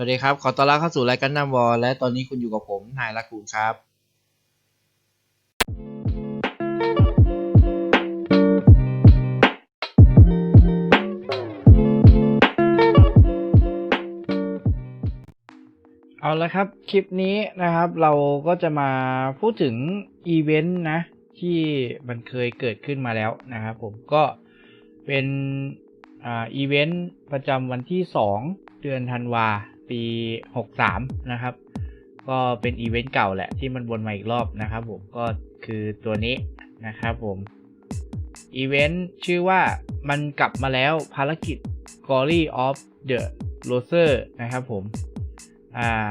สวัสดีครับ ขอต้อนรับเข้าสู่รายการนำวอลและตอนนี้คุณอยู่กับผม นายละกูลครับ เอาละครับ คลิปนี้นะครับเราก็จะมาพูดถึงอีเวนต์นะ ที่มันเคยเกิดขึ้นมาแล้วนะครับผมก็เป็นอ่าอีเวนต์ประจำวันที่ 2 เดือนธันวา ปี 63 นะครับ ก็เป็นอีเวนต์เก่าแหละที่มันวนมาอีกรอบนะครับผมก็คือตัวนี้นะครับผมอีเวนต์ชื่อว่ามันกลับมาแล้วภารกิจ Glory of the Loser นะครับผม อ่า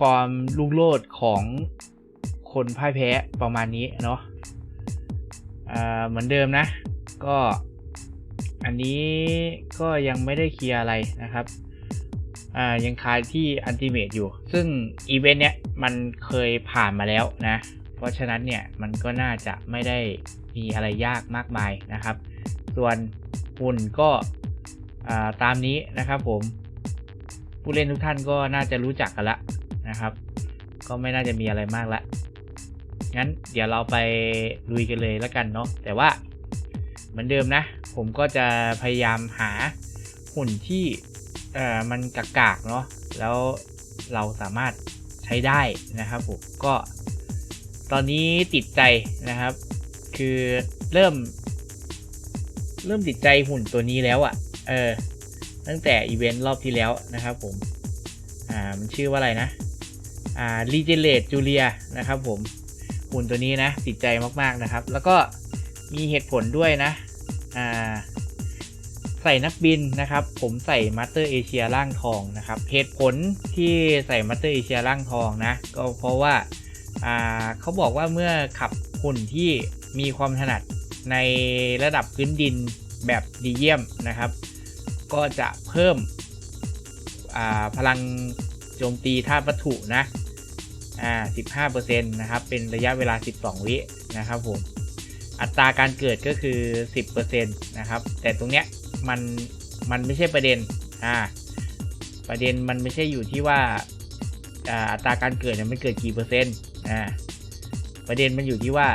ความลุ่งโลดของคนพ่ายแพ้ประมาณนี้เนาะอ่าเหมือนเดิมนะ ก็อันนี้ก็ยังไม่ได้เคลียร์อะไรนะครับ อ่ายังคายที่อันติเมตอยู่ ซึ่งอีเวนต์เนี้ยมันเคยผ่านมาแล้วนะ เพราะฉะนั้นเนี่ยมันก็น่าจะไม่ได้มีอะไรยากมากมายนะครับ ส่วนหุ่นก็ตามนี้นะครับผม ผู้เล่นทุกท่านก็น่าจะรู้จักกันละนะครับ ก็ไม่น่าจะมีอะไรมากละงั้นเดี๋ยวเราไปลุยกันเลยแล้วกันเนาะแต่ว่าเหมือนเดิมนะ ผมก็จะพยายามหาหุ่นที่ อ่อมันกากๆเนาะแล้วเราสามารถใช้ได้นะครับผมก็ตอนนี้ติดใจนะครับ คือเริ่ม เริ่มติดใจหุ่นตัวนี้แล้วอะ่ะ เออ ตั้งแต่อีเวนต์รอบที่แล้วนะครับผม อ่า มันชื่อว่าอะไรนะ อ่ารีเจเลตจูเลียนะครับผม หุ่นตัวนี้นะ ติดใจมากๆนะครับ แล้วก็มีเหตุผลด้วยนะ ใส่นักบินนะครับ ผมใส่มาสเตอร์เอเชียร่างทองนะครับเหตุผลที่ใส่มาสเตอร์เอเชียร่างทองนะ ก็เพราะว่าาเขาบอกว่าเมื่อขับหุ่นที่มีความถนัดในระดับพื้นดินแบบดีเยี่ยมนะครับ ก็จะเพิ่มพลังโจมตีธาตุวัตถุนะอ่า15%นะครับ เป็นระยะเวลา 12 วินะครับผม อัตราการเกิดก็คือ 10%นะครับ แต่ตรงเนี้ย มันมันไม่ใช่ประเด็นอ่าประเด็นมันไม่ใช่อยู่ที่ว่าอ่าอัตราการเกิดเนี่ยมันเกิดกี่เปอร์เซ็นต์อ่าประเด็นมันอยู่ที่ว่า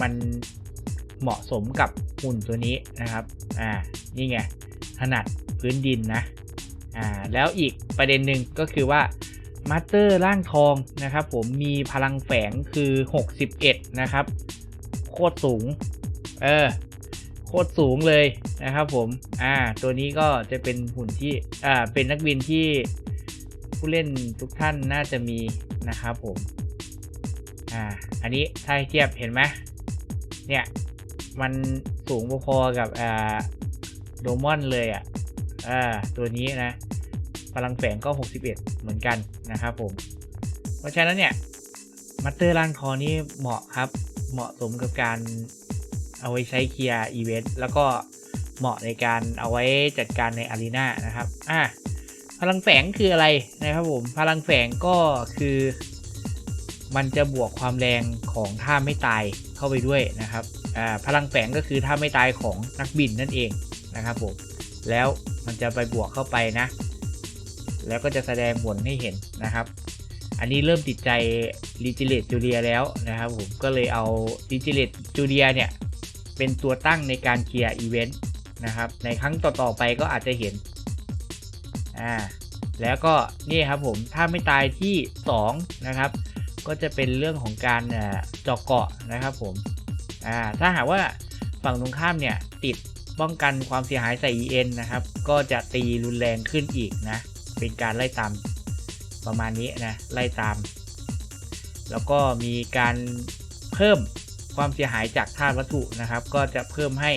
มันเหมาะสมกับหุ่นตัวนี้นะครับ อ่า นี่ไง ถนัดพื้นดินนะ อ่า แล้วอีกประเด็นหนึ่งก็คือว่ามาสเตอร์ร่างทองนะครับ ผมมีพลังแฝงคือ 61 นะครับ โคตรสูง เออ โคตรสูงเลยนะครับผม อ่า ตัวนี้ก็จะเป็นหุ่นที่ อ่า เป็นนักบินที่ผู้เล่นทุกท่านน่าจะมีนะครับผม อ่า อันนี้ถ้าเทียบเห็นไหมเนี่ย มันสูงพอๆกับ อ่า โดมอนเลยอะ อ่า ตัวนี้นะพลังแฝงก็ 61 เหมือนกันนะครับผม เพราะฉะนั้นเนี่ย มัตเตอร์ล่างคอนี่เหมาะครับ เหมาะสมกับการ เอาไว้ใช้เคลียร์อีเวนต์แล้วก็เหมาะในการเอาไว้จัดการในอารีนานะครับอะพลังแฝงคืออะไรนะครับผม พลังแฝงก็คือ มันจะบวกความแรงของท่าไม่ตายเข้าไปด้วยนะครับอ่าพลังแฝงก็คือท่าไม่ตายของนักบินนั่นเองนะครับผม แล้วมันจะไปบวกเข้าไปนะ แล้วก็จะแสดงผลให้เห็นนะครับ อันนี้เริ่มติดใจรีจิเลตจูเลียแล้วนะครับผม ก็เลยเอารีจิเลตจูเลียเนี่ย เป็นตัวตั้งในการเคลียร์อีเวนต์นะครับ ในครั้งต่อๆไปก็อาจจะเห็น อ่า แล้วก็นี่ครับผมถ้าไม่ตายที่ 2 นะครับ ก็จะเป็นเรื่องของการเจาะเกาะนะครับผม อ่า ถ้าหากว่าฝั่งตรงข้ามเนี่ยติดป้องกันความเสียหายใส่ EN นะครับ ก็จะตีรุนแรงขึ้นอีกนะ เป็นการไล่ตามประมาณนี้นะ ไล่ตาม แล้วก็มีการเพิ่ม ความเสียหายจากธาตุวัตถุนะครับ ก็จะเพิ่มให้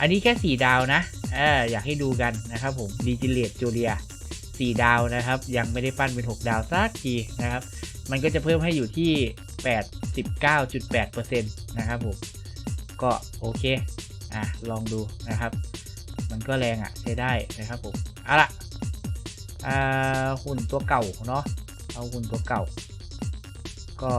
อันนี้แค่ 4 ดาวนะเอออยากให้ดูกันนะครับผมดีจิเลตจูเลีย4 ดาวนะครับ ยังไม่ได้ปั้นเป็น 6 ดาวสักทีนะครับ มันก็จะเพิ่มให้อยู่ที่ 89.8%นะครับผมก็โอเคอะลองดูนะครับ มันก็แรงอะใช้ได้นะครับผมเอาละอ่าหุ่นตัวเก่าเนาะเอาหุ่นตัวเก่า ก็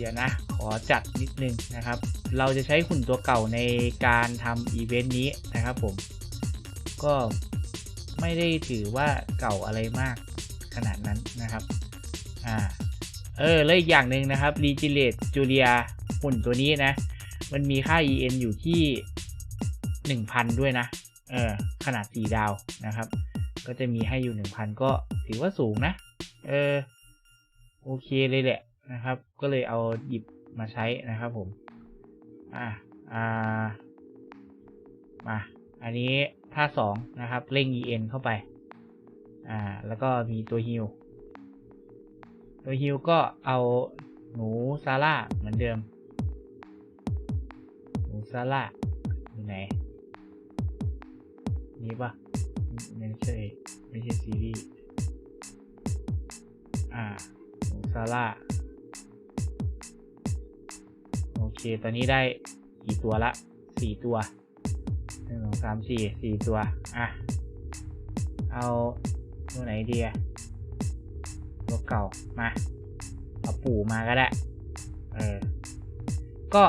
ดี๋ยวนะ ขอจัดนิดนึงนะครับ เราจะใช้หุ่นตัวเก่าในการทำอีเวนต์นี้นะครับผม ก็ไม่ได้ถือว่าเก่าอะไรมากขนาดนั้นนะครับ อ่า เออ แล้วอีกอย่างหนึ่งนะครับ r e g i l a t e Julia หุ่นตัวนี้นะ มันมีค่า EN อยู่ที่ 1,000 ด้วยนะ เออ ขนาด 4 ดาวนะครับ ก็จะมีให้อยู่ 1,000 ก็ถือว่าสูงนะ เออ โอเคเลยแหละ นะครับ ก็เลยเอาหยิบมาใช้นะครับผมอ่าอ่ามาอันนี้ท่าสองนะครับเร่ง EN เข้าไปอ่าแล้วก็มีตัวฮิลตัวฮิลก็เอาหนูซาร่าเหมือนเดิม หนูซาร่าอยู่ไหนนี่ปะไม่ใช่ไม่ใช่ซีรีส์อ่าหนูซาร่า โอเค ตอนนี้ได้กี่ตัวละสี่ตัวหนึ่งสองสามสี่สี่ตัว อะ เอาตัวไหนดีอะตัวเก่ามาเอาปู่มาก็ได้ เออ ก็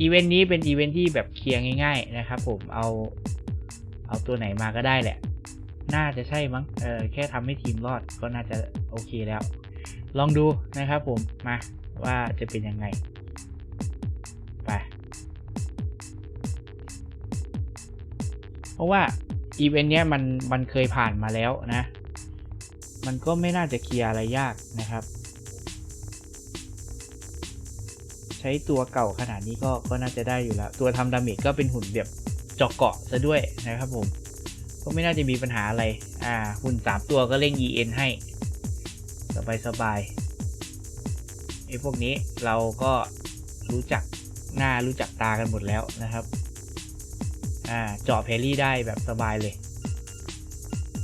อีเวนต์นี้เป็นอีเวนต์ที่แบบเคลียร์ง่ายๆนะครับผมเอา เอาตัวไหนมาก็ได้แหละ น่าจะใช่มั้ง เออแค่ทำให้ทีมรอดก็น่าจะโอเคแล้ว ลองดูนะครับผมมาว่าจะเป็นยังไง เพราะว่าอีเวนต์เนี้ยมันมันเคยผ่านมาแล้วนะ มันก็ไม่น่าจะเคลียร์อะไรยากนะครับ ใช้ตัวเก่าขนาดนี้ก็ก็น่าจะได้อยู่แล้ว ตัวทำดาเมจก็เป็นหุ่นแบบเจาะเกาะซะด้วยนะครับผมก็ไม่น่าจะมีปัญหาอะไร อ่า หุ่นสามตัวก็เร่ง EN ให้ สบายสบายไอ้พวกนี้เราก็รู้จักหน้ารู้จักตากันหมดแล้วนะครับ อ่าเจาะแพรี่ได้แบบสบายเลย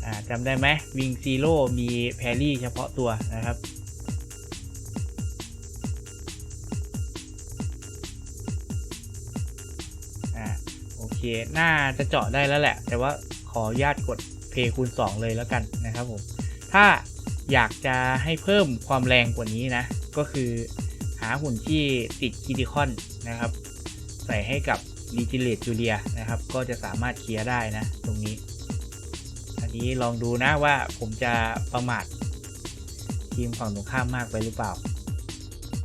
อ่าจำได้ไหมวิงซีโร่มีแพรี่เฉพาะตัวนะครับอ่าโอเคน่าจะเจาะได้แล้วแหละ แต่ว่าขอญาตกดเพย์คูณ 2 เลยแล้วกันนะครับผมถ้าอยากจะให้เพิ่มความแรงกว่านี้นะ ก็คือหาหุ่นที่ติดคิติคอนนะครับ ใส่ให้กับ r e g i l a t e Julia นะครับ ก็จะสามารถเคลียร์ได้นะตรงนี้ อันนี้ลองดูนะว่าผมจะประมาททีมฝั่งตรงข้ามมากไปหรือเปล่า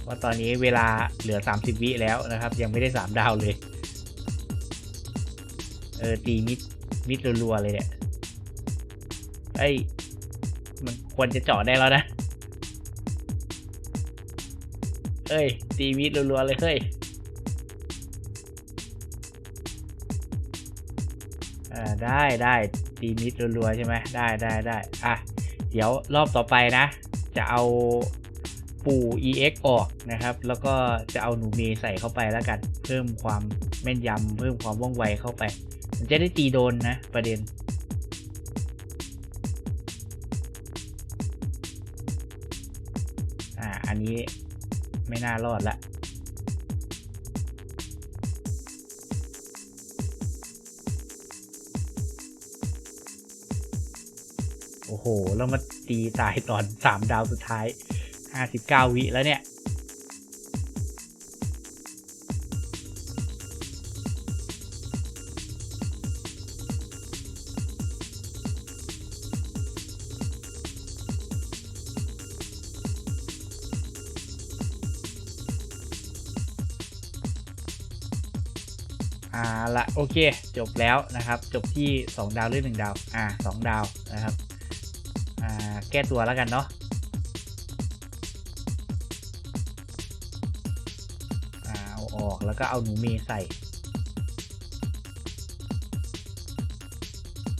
ว่าตอนนี้เวลาเหลือ 30 วิแล้วนะครับ ยังไม่ได้ 3 ดาวเลย เออ ตีมิดมิดรัวๆเลยเนี่ยไอ้มันควรจะเจาะได้แล้วนะ เอ้ย ตีมิดรัวๆเลยเฮ้ย ได้ได้ตีมิดรัวๆใช่ไหมได้ได้ได้อะเดี๋ยวรอบต่อไปนะ จะเอาปู่ EX ออกนะครับ แล้วก็จะเอาหนูเมใส่เข้าไปแล้วกัน เพิ่มความแม่นยำเพิ่มความว่องไวเข้าไป มันจะได้ตีโดนนะ ประเด็นอ่าอันนี้ไม่น่ารอดละ โอ้โห แล้วมาตีตายตอนสามดาวสุดท้ายห้าสิบเก้าวิแล้วเนี่ย อ่าละโอเค จบแล้วนะครับ จบที่ 2 ดาวหรือ 1 ดาว อ่า 2 ดาวนะครับ แก้ตัวแล้วกันเนาะเอาออกแล้วก็เอาหนูเมใส่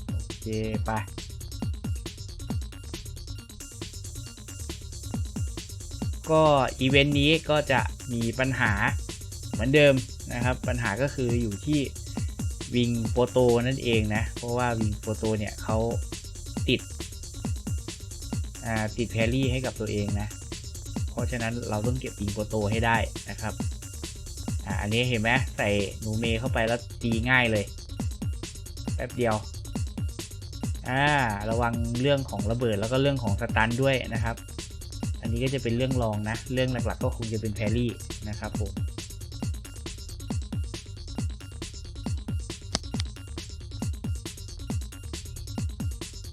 โอเคไปก็อีเวนต์นี้ก็จะมีปัญหาเหมือนเดิมนะครับ ปัญหาก็คืออยู่ที่วิงโฟโตนั่นเองนะ เพราะว่าวิงโฟโตเนี่ยเขาติด ติดแพรี่ให้กับตัวเองนะ เพราะฉะนั้นเราต้องเก็บวิงโฟโตให้ได้นะครับอ่าอันนี้เห็นไหมใส่หนูเมเข้าไปแล้วตีง่ายเลยแป๊บเดียวอ่าระวังเรื่องของระเบิดแล้วก็เรื่องของสตันด้วยนะครับ อันนี้ก็จะเป็นเรื่องรองนะ เรื่องหลักๆก็คงจะเป็นแพรรี่นะครับผม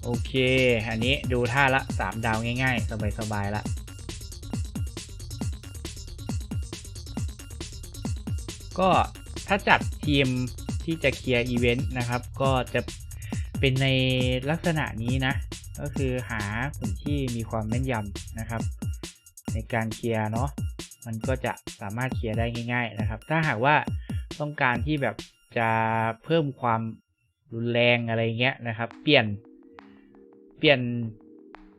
โอเค อันนี้ดูท่าละสามดาวง่าย ๆ สบายๆละก็ถ้าจัดทีมที่จะเคลียร์อีเวนต์นะครับ ก็จะเป็นในลักษณะนี้นะ ก็คือหาหุ่นที่มีความแม่นยำนะครับ ในการเคลียร์เนาะมันก็จะสามารถเคลียร์ได้ง่าย ๆนะครับ ถ้าหากว่าต้องการที่แบบจะเพิ่มความรุนแรงอะไรเงี้ยนะครับ เปลี่ยน เปลี่ยน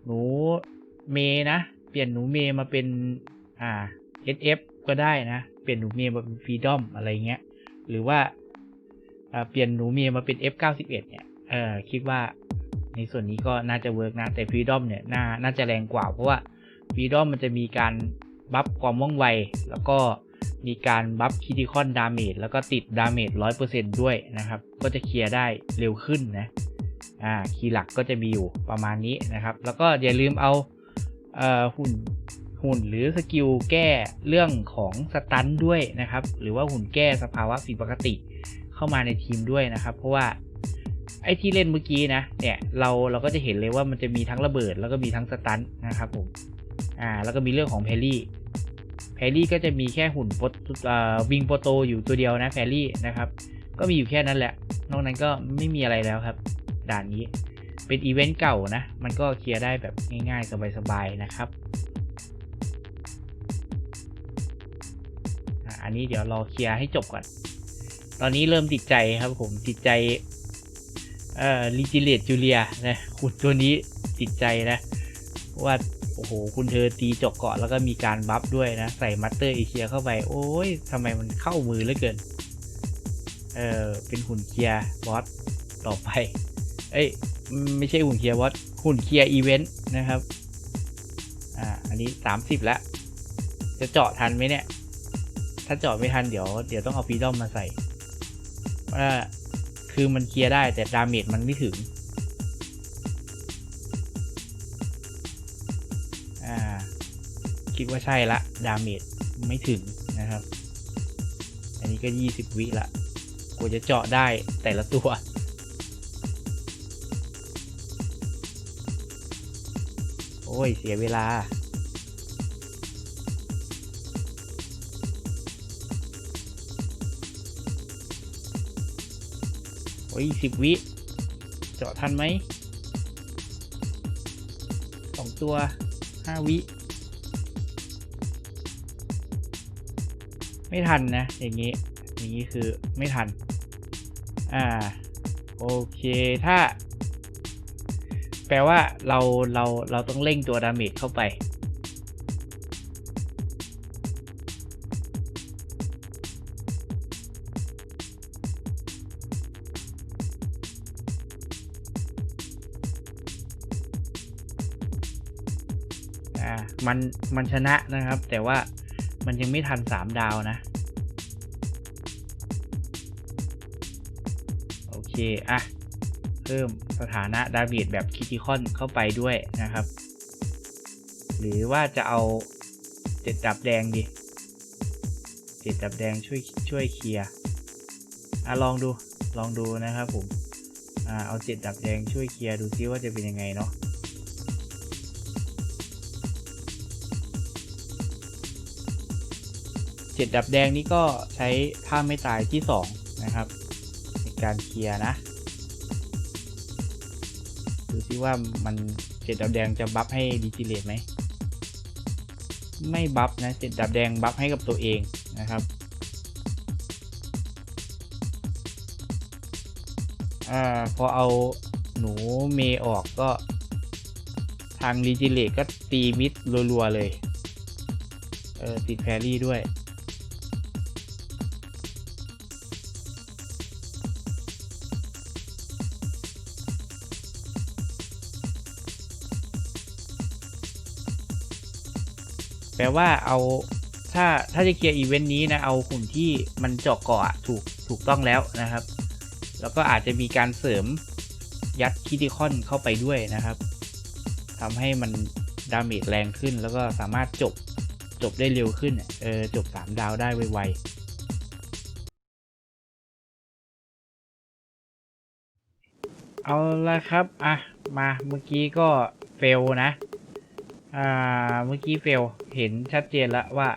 หนูเมนะ เปลี่ยนหนูเมมาเป็นอ่า SF ก็ได้นะ เปลี่ยนหนูเมมาเป็นฟรีดอมอะไรเงี้ย หรือว่าเปลี่ยนหนูเมมาเป็น F91 เนี่ย เออคิดว่าในส่วนนี้ก็น่าจะเวิร์กนะ แต่ฟรีดอมเนี่ยน่าน่าจะแรงกว่า เพราะว่าฟรีดอมมันจะมีการบัฟความว่องไว แล้วก็มีการบัฟคิติคอนดาเมจแล้วก็ติดดาเมจร้อยเปอร์เซนด้วยนะครับ ก็จะเคลียร์ได้เร็วขึ้นนะ อ่าคีย์หลักก็จะมีอยู่ประมาณนี้นะครับ แล้วก็อย่าลืมเอาเอ่อหุ่นหุ่นหรือสกิลแก้เรื่องของสตันด้วยนะครับ หรือว่าหุ่นแก้สภาวะผิดปกติเข้ามาในทีมด้วยนะครับ เพราะว่าไอ้ที่เล่นเมื่อกี้นะเนี่ยเราเราก็จะเห็นเลยว่ามันจะมีทั้งระเบิด แล้วก็มีทั้งสตันนะครับผมอ่าแล้วก็มีเรื่องของแพรี่แพรี่ก็จะมีแค่หุ่นปรเอ่อวิงโปรโตอยู่ตัวเดียวนะแพรรี่นะครับ ก็มีอยู่แค่นั้นแหละ นอกนั้นก็ไม่มีอะไรแล้วครับ ด่านนี้ เป็นอีเวนต์เก่านะ มันก็เคลียร์ได้แบบง่าย ๆ สบายๆนะครับอันนี้เดี๋ยวรอเคลียร์ให้จบก่อน ตอนนี้เริ่มติดใจครับผมติดใจเอ่อลิจิเลตจูเลียนะคุณตัวนี้ติดใจนะว่าโอ้โห คุณเธอตีจกเกาะแล้วก็มีการบัฟด้วยนะ ใส่มัตเตอร์เอเชียเข้าไป โอ้ยทำไมมันเข้ามือเหลือเกิน เออเป็นหุ่นเคลียร์บอสต่อไป เอ้ยไม่ใช่หุ่นเคลียร์วอตหุ่นเคลียร์อีเวนต์นะครับ อ่า อันนี้สามสิบแล้ว จะเจาะทันไหมเนี่ย ถ้าเจาะไม่ทันเดี๋ยว เดี๋ยวต้องเอาฟีดอมมาใส่ว่าคือมันเคลียร์ได้แต่ดาเมจมันไม่ถึง อ่า คิดว่าใช่ละ ดาเมจไม่ถึงนะครับ อันนี้ก็ยี่สิบวิละกว่าจะเจาะได้แต่ละตัว อ้ย เสียเวลา โอ้ยสิบวิ เจาะทันไหม สองตัวห้าวิ ไม่ทันนะ อย่างนี้ อย่างนี้คือไม่ทัน อ่า โอเค ถ้า แปลว่าเราเราเราต้องเร่งตัวดาเมจเข้าไป อ่า มัน มันชนะนะครับ แต่ว่ามันยังไม่ทันสามดาวนะ โอเค อะ เพิ่ม สถานะดาเมจแบบคิติคอนเข้าไปด้วยนะครับ หรือว่าจะเอาเจ็ดดับแดงดิเจ็ดดับแดงช่วยช่วยเคลียร์อะลองดูลองดูนะครับผมอ่าเอาเจ็ดดับแดงช่วยเคลียร์ดูซิว่าจะเป็นยังไงเนาะเจ็ดดับแดงนี่ก็ใช้ท่าไม่ตายที่สองนะครับในการเคลียร์นะ ดูซิว่ามันเจ็ดดับแดงจะบัฟให้ดิจิเลตไหม ไม่บัฟนะเจ็ดดับแดงบัฟให้กับตัวเองนะครับอพอเอาหนูเมออกก็ ทางดิจิเลตก็ตีมิดรัวๆเลย เออติดแพรี่ด้วย แปลว่าเอาถ้าถ้าจะเคลียร์อีเวนต์นี้นะเอาหุ่นที่มันเจาะเกาะถูกถูกต้องแล้วนะครับ แล้วก็อาจจะมีการเสริมยัดคิติคอนเข้าไปด้วยนะครับทำให้มันดาเมจแรงขึ้น แล้วก็สามารถจบจบได้เร็วขึ้นเออจบ 3 ดาวได้ไวๆเอาละครับ อะ มาเมื่อกี้ก็เฟลนะ อ่า เมื่อกี้เฟล เห็นชัดเจนแล้วว่า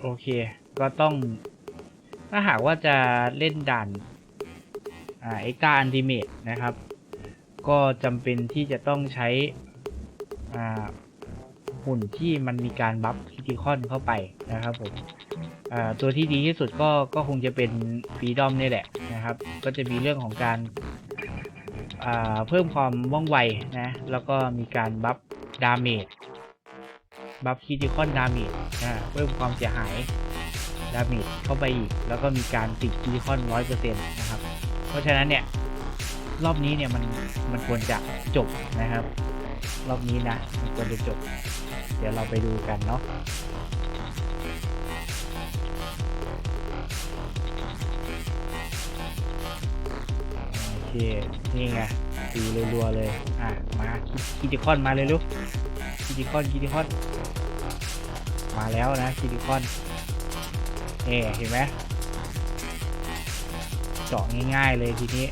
โอเค ก็ต้อง ถ้าหากว่าจะเล่นด่าน อ่า เอ็กตาอันติเมตนะครับ ก็จำเป็นที่จะต้องใช้ อ่า หุ่นที่มันมีการบัฟคิติคอนเข้าไปนะครับผมอ่าตัวที่ดีที่สุดก็ก็คงจะเป็นฟรีดอมนี่แหละนะครับ ก็จะมีเรื่องของการอ่าเพิ่มความว่องไวนะ แล้วก็มีการบัฟดาเมจ บัฟคิติคอนดาเมจนะเพิ่มความเสียหายดาเมจเข้าไปอีก แล้วก็มีการติดคิติคอนร้อยเปอร์เซ็นต์นะครับ เพราะฉะนั้นเนี่ยรอบนี้เนี่ยมันมันควรจะจบนะครับ รอบนี้นะมันควรจะจบ เดี๋ยวเราไปดูกันเนาะโอเค นี่ไงตีรัวๆเลย อะ มาคิติคอนมาเลยลูกคิติคอนคิติคอน มาแล้วนะคิติคอนเอ่เห็นไหมเจาะง่าย ๆ เลยทีนี้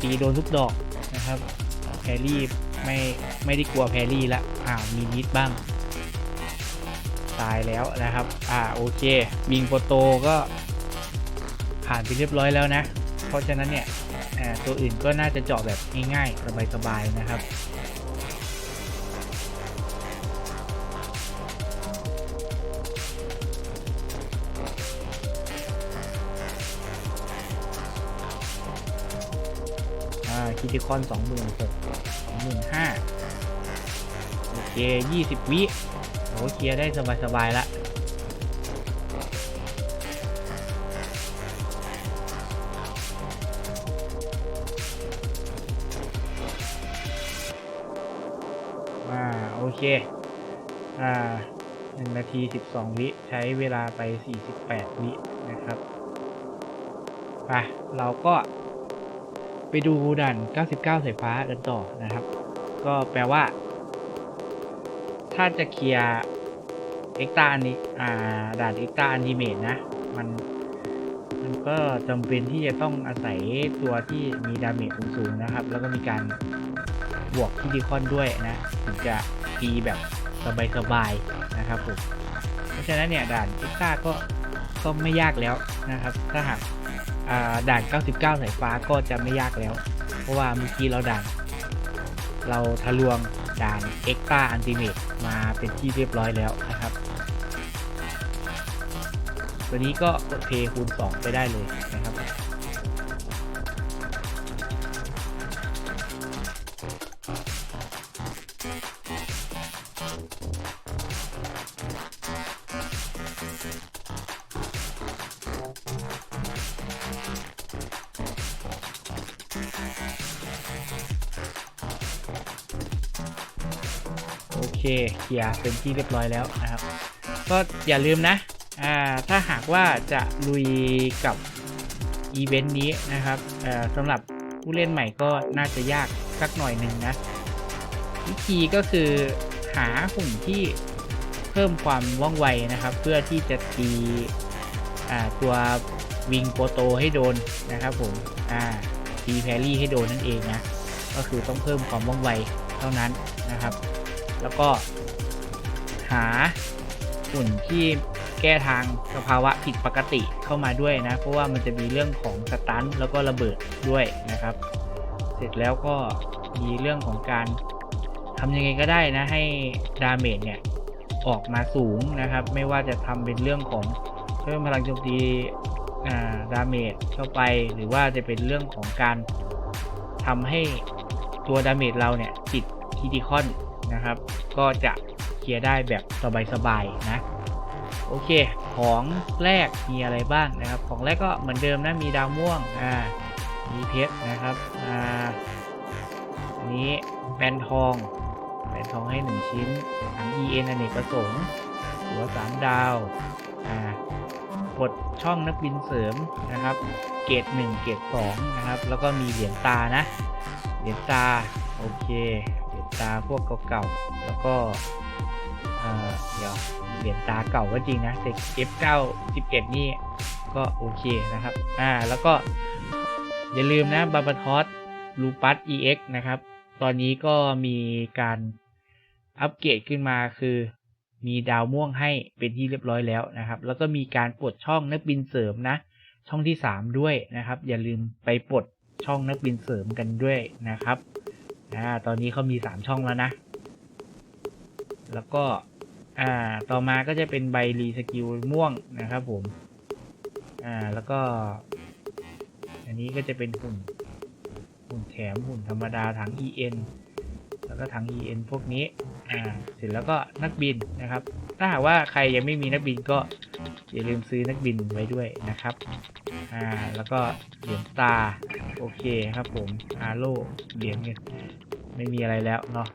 ตีโดนทุกดอกนะครับแพรรี่ไม่ไม่ได้กลัวแพรรี่ละอ้าวมีนิดบ้าง ตายแล้วนะครับ อ่าโอเคบิงโปโตก็ผ่านไปเรียบร้อยแล้วนะ เพราะฉะนั้นเนี่ยตัวอื่นก็น่าจะเจาะแบบง่ายๆสบายๆนะครับ คิติคอนสองหมื่นหกสองหมื่นห้าโอเคยี่สิบวิโอ้เคลียร์ได้สบายๆละอ่าโอเค อ่าหนึ่งนาทีสิบสองวิใช้เวลาไปสี่สิบแปดวินะครับ ไป เราก็ ไปดูด่าน 99 สายฟ้ากันต่อนะครับ ก็แปลว่า ถ้าจะเคลียร์เอ็กตาอันนี้อ่าด่านเอ็กตาอันดิเมตนะ มันมันก็จำเป็นที่จะต้องอาศัยตัวที่มีดาเมจสูงๆนะครับ แล้วก็มีการบวกคิติคอนด้วยนะถึงจะตีแบบสบายๆนะครับผม เพราะฉะนั้นเนี่ยด่านเอ็กตาก็ก็ไม่ยากแล้วนะครับ ถ้าหาก ด่าน 99 สายฟ้าก็จะไม่ยากแล้ว เพราะว่าเมื่อกี้เราด่าน เราทะลวงด่านเอ็กตาอันติเมตมาเป็นที่เรียบร้อยแล้วนะครับ ตัวนี้ก็กดเพย์คูณ 2 ไปได้เลยนะครับ เคลียร์เป็นที่เรียบร้อยแล้วนะครับ ก็อย่าลืมนะอ่าถ้าหากว่าจะลุยกับอีเวนต์นี้นะครับสำหรับผู้เล่นใหม่ก็น่าจะยากสักหน่อยหนึ่งนะ วิธีก็คือหาหุ่นที่เพิ่มความว่องไวนะครับ เพื่อที่จะตีตัววิงโปโตให้โดนนะครับผมตีแพรรี่ให้โดนนั่นเองนะ ก็คือต้องเพิ่มความว่องไวเท่านั้นนะครับ แล้วก็ หาหุ่นที่แก้ทางสภาวะผิดปกติเข้ามาด้วยนะ เพราะว่ามันจะมีเรื่องของสตันแล้วก็ระเบิดด้วยนะครับ เสร็จแล้วก็มีเรื่องของการทำยังไงก็ได้นะให้ดาเมจเนี่ยออกมาสูงนะครับ ไม่ว่าจะทำเป็นเรื่องของเพิ่มพลังโจมตีดาเมจเข้าไป หรือว่าจะเป็นเรื่องของการทำให้ตัวดาเมจเราเนี่ยติดคิติคอนนะครับ ก็จะ เคลียร์ได้แบบสบายๆนะโอเค ของแรกมีอะไรบ้างนะครับ ของแรกก็เหมือนเดิมนะ มีดาวม่วง อ่า มีเพชรนะครับ อ่า นี้แปนทอง แปนทองให้ 1 ชิ้นถัง EN อเนกประสงค์ หัว3ดาว อ่ากดช่องนักบินเสริมนะครับ เกรด1เกรด2นะครับ แล้วก็มีเหรียญตานะ เหรียญตา โอเค เหรียญตาพวกเก่าๆ แล้วก็ เออเดี๋ยวเหรียญตาเก่าก็จริงนะแต่ F9 11 นี่ก็โอเคนะครับ อ่า แล้วก็อย่าลืมนะบาบาทอสลูปัส EX นะครับ ตอนนี้ก็มีการอัปเกรดขึ้นมาคือมีดาวม่วงให้เป็นที่เรียบร้อยแล้วนะครับ แล้วก็มีการปลดช่องนักบินเสริมนะ ช่องที่ 3 ด้วยนะครับ อย่าลืมไปปลดช่องนักบินเสริมกันด้วยนะครับอ่าตอนนี้เขามี 3 ช่องแล้วนะ แล้วก็ อ่า ต่อมาก็จะเป็นใบรีสกิลม่วงนะครับผม อ่า แล้วก็ อันนี้ก็จะเป็นหุ่น หุ่นแถมหุ่นธรรมดาถัง EN แล้วก็ถัง EN พวกนี้ อ่า เสร็จแล้วก็นักบินนะครับ ถ้าหากว่าใครยังไม่มีนักบินก็อย่าลืมซื้อนักบินไว้ด้วยนะครับ อ่า แล้วก็เหรียญตา โอเคครับผมอาโลเหรียญเงินไม่มีอะไรแล้วเนาะ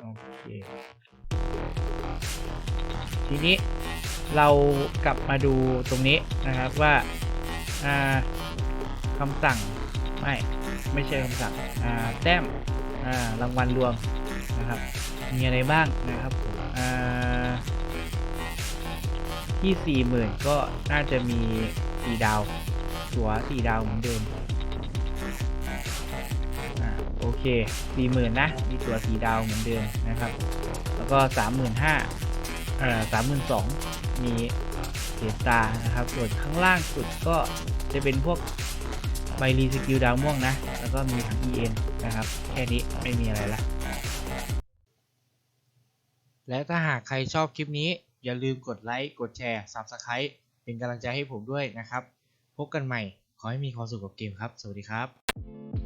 โอเค ทีนี้เรากลับมาดูตรงนี้นะครับว่าคำสั่งไม่ไม่ใช่คำสั่งแต้มรางวัลรวมนะครับ มีอะไรบ้างนะครับที่สี่หมื่นก็น่าจะมีสี่ดาว ตัวสี่ดาวเหมือนเดิมโอเคสี่หมื่นนะ มีตัวสี่ดาวเหมือนเดิมนะครับ แล้วก็สามหมื่นห้า อ่อสามหมื่นสองมีเสียตานะครับ ส่วนข้างล่างสุดก็จะเป็นพวกใบรีสกิลดาวม่วงนะ แล้วก็มีทั้ง EN นะครับ แค่นี้ไม่มีอะไรละ และถ้าหากใครชอบคลิปนี้ อย่าลืมกดไลค์ กดแชร์ Subscribe เป็นกำลังใจให้ผมด้วยนะครับ พบกันใหม่ ขอให้มีความสุขกับเกมครับ สวัสดีครับ